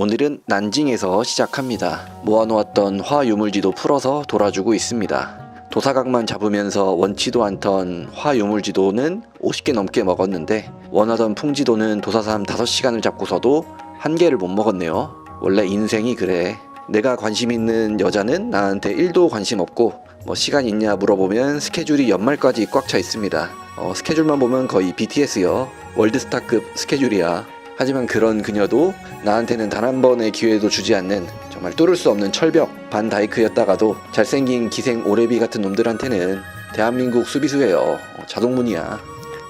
오늘은 난징에서 시작합니다. 모아놓았던 화유물지도 풀어서 돌아주고 있습니다. 도사각만 잡으면서 원치도 않던 화유물지도는 50개 넘게 먹었는데 원하던 풍지도는 도사삼 5시간을 잡고서도 한 개를 못 먹었네요. 원래 인생이 그래. 내가 관심 있는 여자는 나한테 1도 관심 없고 뭐 시간 있냐 물어보면 스케줄이 연말까지 꽉 차 있습니다. 어, 스케줄만 보면 거의 BTS요. 월드스타급 스케줄이야. 하지만 그런 그녀도 나한테는 단 한 번의 기회도 주지 않는 정말 뚫을 수 없는 철벽 반 다이크였다가도 잘생긴 기생 오레비 같은 놈들한테는 대한민국 수비수예요. 어, 자동문이야.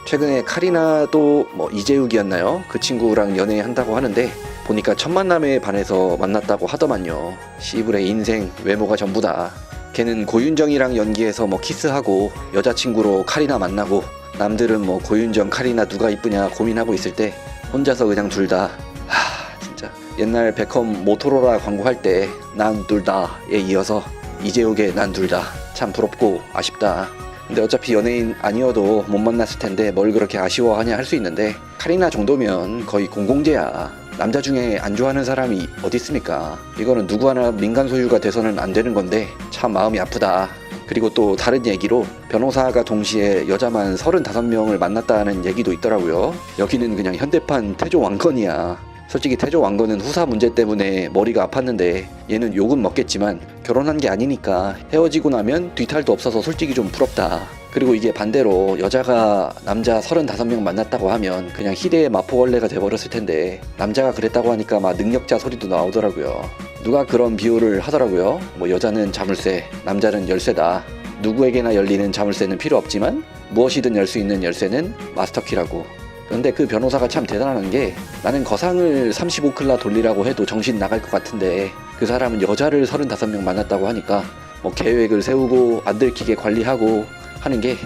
최근에 카리나도 뭐 이재욱이었나요? 그 친구랑 연애한다고 하는데 보니까 첫 만남에 반해서 만났다고 하더만요. 시불의 인생 외모가 전부다. 걔는 고윤정이랑 연기해서 뭐 키스하고 여자친구로 카리나 만나고 남들은 뭐 고윤정 카리나 누가 이쁘냐 고민하고 있을 때 혼자서 그냥 둘다 하 진짜 옛날 베컴 모토로라 광고할 때 난 둘 다에 이어서 이재욱의 난 둘다 참 부럽고 아쉽다. 근데 어차피 연예인 아니어도 못 만났을 텐데 뭘 그렇게 아쉬워하냐 할 수 있는데 카리나 정도면 거의 공공재야. 남자 중에 안 좋아하는 사람이 어디 있습니까? 이거는 누구 하나 민간 소유가 돼서는 안 되는 건데 참 마음이 아프다. 그리고 또 다른 얘기로 변호사가 동시에 여자만 35명을 만났다는 얘기도 있더라고요. 여기는 그냥 현대판 태조 왕건이야. 솔직히 태조 왕건은 후사 문제 때문에 머리가 아팠는데 얘는 욕은 먹겠지만 결혼한 게 아니니까 헤어지고 나면 뒤탈도 없어서 솔직히 좀 부럽다. 그리고 이게 반대로 여자가 남자 35명 만났다고 하면 그냥 희대의 마포벌레가 돼버렸을 텐데 남자가 그랬다고 하니까 막 능력자 소리도 나오더라고요. 누가 그런 비유를 하더라고요. 뭐 여자는 자물쇠, 남자는 열쇠다. 누구에게나 열리는 자물쇠는 필요 없지만 무엇이든 열 수 있는 열쇠는 마스터키라고. 그런데 그 변호사가 참 대단한 게 나는 거상을 35클라 돌리라고 해도 정신 나갈 것 같은데 그 사람은 여자를 35명 만났다고 하니까 뭐 계획을 세우고 안 들키게 관리하고 하는 게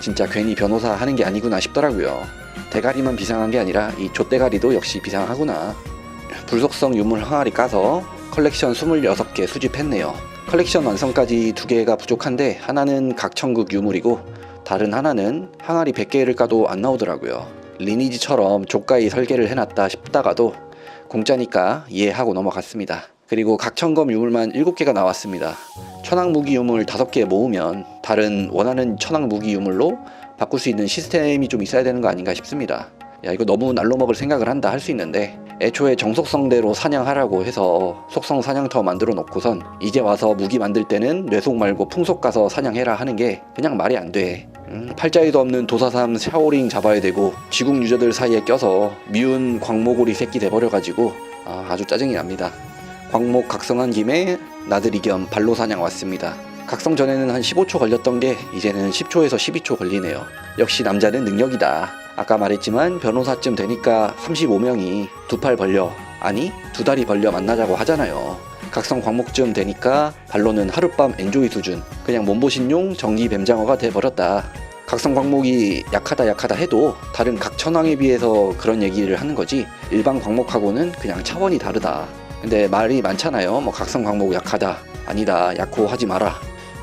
진짜 괜히 변호사 하는 게 아니구나 싶더라고요. 대가리만 비상한 게 아니라 이 좆대가리도 역시 비상하구나. 불속성 유물 항아리 까서 컬렉션 26개 수집했네요. 컬렉션 완성까지 두 개가 부족한데 하나는 각천국 유물이고 다른 하나는 항아리 100개를 까도 안 나오더라고요. 리니지처럼 조가히 설계를 해놨다 싶다가도 공짜니까 이해하고 넘어갔습니다. 그리고 각천검 유물만 7개가 나왔습니다. 천왕 무기 유물 5개 모으면 다른 원하는 천왕 무기 유물로 바꿀 수 있는 시스템이 좀 있어야 되는 거 아닌가 싶습니다. 야 이거 너무 날로 먹을 생각을 한다 할 수 있는데 애초에 정속성대로 사냥하라고 해서 속성 사냥터 만들어 놓고선 이제 와서 무기 만들 때는 뇌속 말고 풍속 가서 사냥해라 하는 게 그냥 말이 안 돼. 음, 팔자에도 없는 도사삼 샤오링 잡아야 되고 지국 유저들 사이에 껴서 미운 광모고리 새끼 돼버려가지고 아, 아주 짜증이 납니다. 광목 각성한 김에 나들이 겸 발로 사냥 왔습니다. 각성 전에는 한 15초 걸렸던 게 이제는 10초에서 12초 걸리네요. 역시 남자는 능력이다. 아까 말했지만 변호사쯤 되니까 35명이 두 팔 벌려 아니 두 다리 벌려 만나자고 하잖아요. 각성 광목쯤 되니까 발로는 하룻밤 엔조이 수준 그냥 몸보신용 정기 뱀장어가 돼버렸다. 각성 광목이 약하다 약하다 해도 다른 각 천왕에 비해서 그런 얘기를 하는 거지 일반 광목하고는 그냥 차원이 다르다. 근데 말이 많잖아요. 뭐 각성 광목 약하다 아니다 약호 하지 마라.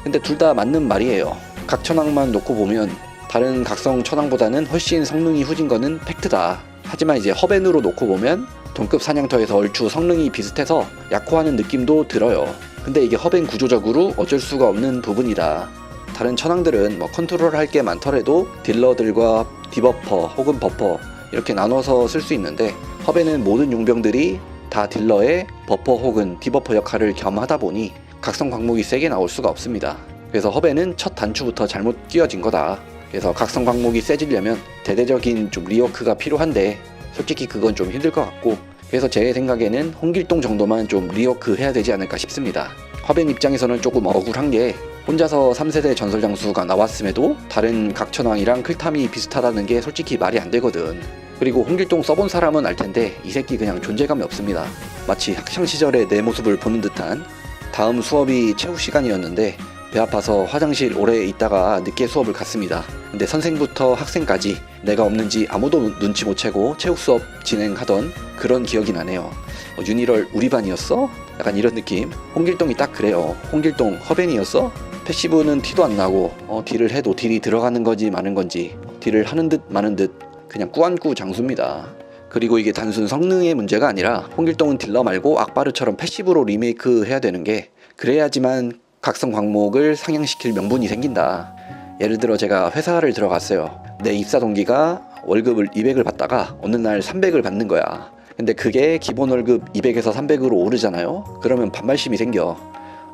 근데 둘 다 맞는 말이에요. 각 천왕만 놓고 보면 다른 각성 천왕보다는 훨씬 성능이 후진 거는 팩트다. 하지만 이제 허벤으로 놓고 보면 동급 사냥터에서 얼추 성능이 비슷해서 약호하는 느낌도 들어요. 근데 이게 허벤 구조적으로 어쩔 수가 없는 부분이다. 다른 천왕들은 뭐 컨트롤 할 게 많더라도 딜러들과 디버퍼 혹은 버퍼 이렇게 나눠서 쓸 수 있는데 허벤은 모든 용병들이 다 딜러의 버퍼 혹은 디버퍼 역할을 겸하다 보니 각성 광목이 세게 나올 수가 없습니다. 그래서 허벤은 첫 단추부터 잘못 끼워진 거다. 그래서 각성 광목이 세지려면 대대적인 좀 리워크가 필요한데 솔직히 그건 좀 힘들 것 같고 그래서 제 생각에는 홍길동 정도만 좀 리워크 해야 되지 않을까 싶습니다. 화벤 입장에서는 조금 억울한 게 혼자서 3세대 전설 장수가 나왔음에도 다른 각천왕이랑 클탐이 비슷하다는 게 솔직히 말이 안 되거든. 그리고 홍길동 써본 사람은 알 텐데 이 새끼 그냥 존재감이 없습니다. 마치 학창 시절의 내 모습을 보는 듯한 다음 수업이 체육 시간이었는데 배 아파서 화장실 오래 있다가 늦게 수업을 갔습니다. 근데 선생부터 학생까지 내가 없는지 아무도 눈치 못 채고 체육 수업 진행하던 그런 기억이 나네요. 어, 윤일월 우리 반이었어? 약간 이런 느낌. 홍길동이 딱 그래요. 홍길동 허벤이었어? 패시브는 티도 안 나고 어, 딜을 해도 딜이 들어가는 건지 마는 건지 딜을 하는 듯 마는 듯 그냥 꾸안꾸 장수입니다. 그리고 이게 단순 성능의 문제가 아니라 홍길동은 딜러 말고 악바르처럼 패시브로 리메이크 해야 되는 게 그래야지만 각성 광목을 상향시킬 명분이 생긴다. 예를 들어 제가 회사를 들어갔어요. 내 입사 동기가 월급을 200을 받다가 어느 날 300을 받는 거야. 근데 그게 기본 월급 200에서 300으로 오르잖아요. 그러면 반발심이 생겨.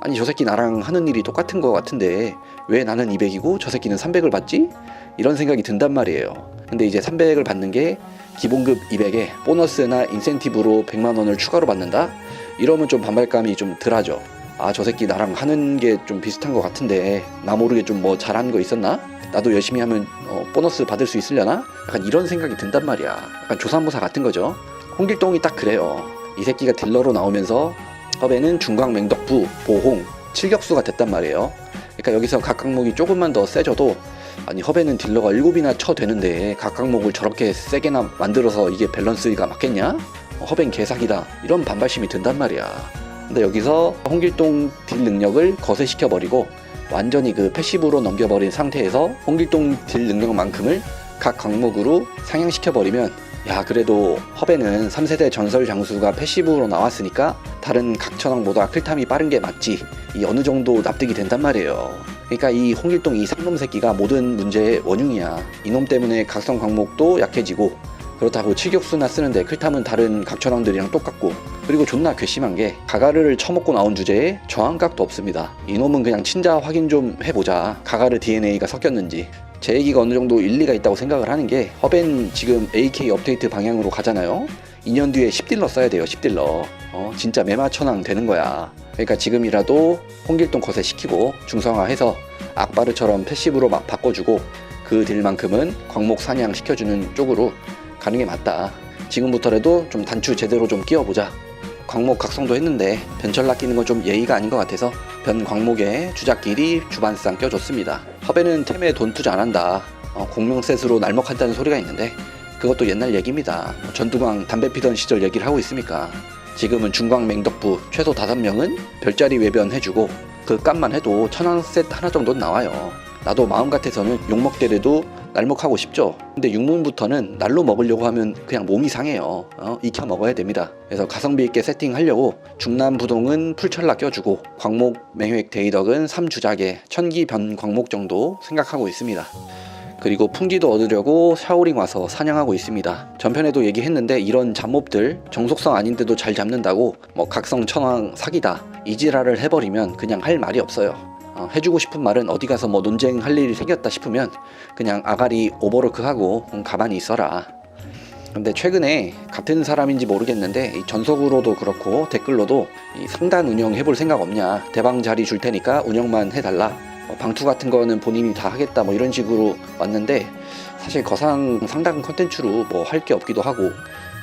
아니 저 새끼 나랑 하는 일이 똑같은 거 같은데 왜 나는 200이고 저 새끼는 300을 받지? 이런 생각이 든단 말이에요. 근데 이제 300을 받는 게 기본급 200에 보너스나 인센티브로 100만 원을 추가로 받는다? 이러면 좀 반발감이 좀 덜하죠. 아 저 새끼 나랑 하는 게 좀 비슷한 것 같은데 나 모르게 좀 뭐 잘하는 거 있었나? 나도 열심히 하면 어, 보너스 받을 수 있으려나? 약간 이런 생각이 든단 말이야. 약간 조산모사 같은 거죠. 홍길동이 딱 그래요. 이 새끼가 딜러로 나오면서 섭외는 중광맹덕부, 보홍, 칠격수가 됐단 말이에요. 그러니까 여기서 각 항목이 조금만 더 세져도 아니 허배는 딜러가 7이나 쳐 되는데 각 항목을 저렇게 세게나 만들어서 이게 밸런스가 맞겠냐? 어, 허벤 개사기다 이런 반발심이 든단 말이야. 근데 여기서 홍길동 딜 능력을 거세시켜 버리고 완전히 그 패시브로 넘겨버린 상태에서 홍길동 딜 능력만큼을 각 항목으로 상향시켜 버리면 야 그래도 허베는 3세대 전설 장수가 패시브로 나왔으니까 다른 각 천왕보다 클탐이 빠른 게 맞지. 이 어느 정도 납득이 된단 말이에요. 그러니까 이 홍길동 이 상놈 새끼가 모든 문제의 원흉이야. 이놈 때문에 각성 광목도 약해지고 그렇다고 칠격수나 쓰는데 클탐은 다른 각천왕들이랑 똑같고. 그리고 존나 괘씸한 게 가가르를 처먹고 나온 주제에 저항각도 없습니다. 이놈은 그냥 친자 확인 좀 해보자. 가가르 DNA가 섞였는지 제 얘기가 어느 정도 일리가 있다고 생각을 하는 게 허벤 지금 AK 업데이트 방향으로 가잖아요. 2년 뒤에 10딜러 써야 돼요 10딜러. 어, 진짜 매마천왕 되는 거야. 그러니까 지금이라도 홍길동 거세 시키고 중성화해서 악바르처럼 패시브로 막 바꿔주고 그 딜만큼은 광목 사냥 시켜주는 쪽으로 가는 게 맞다. 지금부터라도 좀 단추 제대로 좀 끼워보자. 광목 각성도 했는데 변철 낚이는 건 좀 예의가 아닌 것 같아서 변 광목에 주작끼리 주반상 껴줬습니다. 허베는 템에 돈 투자 안 한다. 어, 공명셋으로 날먹한다는 소리가 있는데 그것도 옛날 얘기입니다. 뭐 전두광 담배 피던 시절 얘기를 하고 있습니까? 지금은 중광 맹덕부 최소 5명은 별자리 외변 해주고 그 값만 해도 천왕셋 하나 정도는 나와요. 나도 마음 같아서는 욕먹더라도 날먹하고 싶죠. 근데 육문부터는 날로 먹으려고 하면 그냥 몸이 상해요. 어? 익혀 먹어야 됩니다. 그래서 가성비 있게 세팅하려고 중남 부동은 풀철라 껴주고 광목 맹획 데이덕은 3주작에 천기 변 광목 정도 생각하고 있습니다. 그리고 풍지도 얻으려고 샤오링 와서 사냥하고 있습니다. 전편에도 얘기했는데 이런 잡몹들 정속성 아닌데도 잘 잡는다고 뭐 각성 천왕 사기다 이지라를 해버리면 그냥 할 말이 없어요. 어, 해주고 싶은 말은 어디 가서 뭐 논쟁할 일이 생겼다 싶으면 그냥 아가리 오버로크 하고 음, 가만히 있어라. 근데 최근에 같은 사람인지 모르겠는데 이 전속으로도 그렇고 댓글로도 이 상단 운영 해볼 생각 없냐 대방 자리 줄 테니까 운영만 해달라 어, 방투 같은 거는 본인이 다 하겠다 뭐 이런 식으로 왔는데 사실 거상 상당 컨텐츠로 뭐 할 게 없기도 하고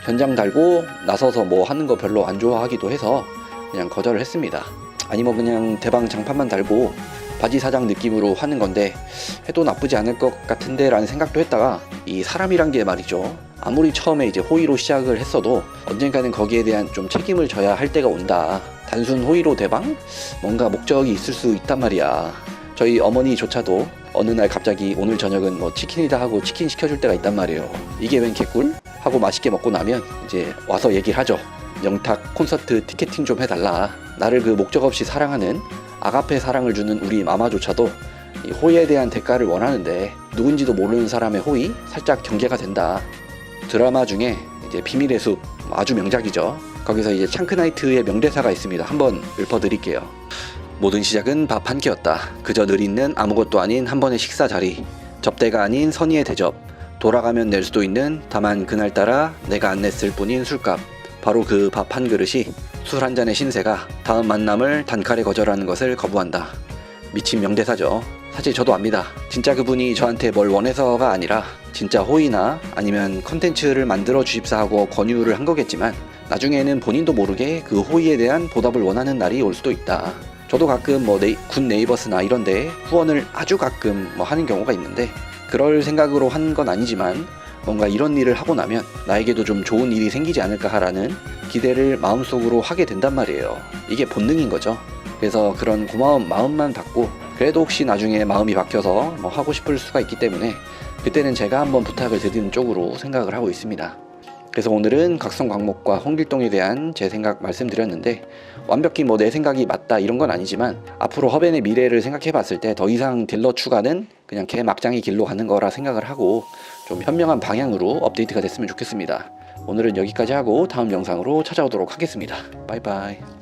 현장 달고 나서서 뭐 하는 거 별로 안 좋아하기도 해서 그냥 거절을 했습니다. 아니 뭐 그냥 대방 장판만 달고 바지 사장 느낌으로 하는 건데 해도 나쁘지 않을 것 같은데 라는 생각도 했다가 이 사람이란 게 말이죠. 아무리 처음에 이제 호의로 시작을 했어도 언젠가는 거기에 대한 좀 책임을 져야 할 때가 온다. 단순 호의로 대방? 뭔가 목적이 있을 수 있단 말이야. 저희 어머니조차도 어느 날 갑자기 오늘 저녁은 뭐 치킨이다 하고 치킨 시켜줄 때가 있단 말이에요. 이게 웬 개꿀? 하고 맛있게 먹고 나면 이제 와서 얘기를 하죠 영탁 콘서트 티켓팅 좀 해달라 나를 그 목적 없이 사랑하는 아가페 사랑을 주는 우리 마마조차도 이 호의에 대한 대가를 원하는데 누군지도 모르는 사람의 호의 살짝 경계가 된다. 드라마 중에 이제 비밀의 숲 아주 명작이죠. 거기서 이제 창크나이트의 명대사가 있습니다. 한번 읊어드릴게요. 모든 시작은 밥 한 끼였다. 그저 늘 있는 아무것도 아닌 한 번의 식사 자리. 접대가 아닌 선의의 대접. 돌아가면 낼 수도 있는 다만 그날따라 내가 안 냈을 뿐인 술값. 바로 그 밥 한 그릇이 술 한 잔의 신세가 다음 만남을 단칼에 거절하는 것을 거부한다. 미친 명대사죠. 사실 저도 압니다. 진짜 그분이 저한테 뭘 원해서가 아니라 진짜 호의나 아니면 컨텐츠를 만들어 주십사 하고 권유를 한 거겠지만 나중에는 본인도 모르게 그 호의에 대한 보답을 원하는 날이 올 수도 있다. 저도 가끔 뭐 네이, 군 네이버스나 이런데 후원을 아주 가끔 뭐 하는 경우가 있는데 그럴 생각으로 한 건 아니지만 뭔가 이런 일을 하고 나면 나에게도 좀 좋은 일이 생기지 않을까 하라는 기대를 마음속으로 하게 된단 말이에요. 이게 본능인 거죠. 그래서 그런 고마운 마음만 받고 그래도 혹시 나중에 마음이 바뀌어서 뭐 하고 싶을 수가 있기 때문에 그때는 제가 한번 부탁을 드리는 쪽으로 생각을 하고 있습니다. 그래서 오늘은 각성 광목과 홍길동에 대한 제 생각 말씀드렸는데 완벽히 뭐 내 생각이 맞다 이런 건 아니지만 앞으로 허벤의 미래를 생각해 봤을 때 더 이상 딜러 추가는 그냥 개 막장의 길로 가는 거라 생각을 하고 좀 현명한 방향으로 업데이트가 됐으면 좋겠습니다. 오늘은 여기까지 하고 다음 영상으로 찾아오도록 하겠습니다. 바이바이.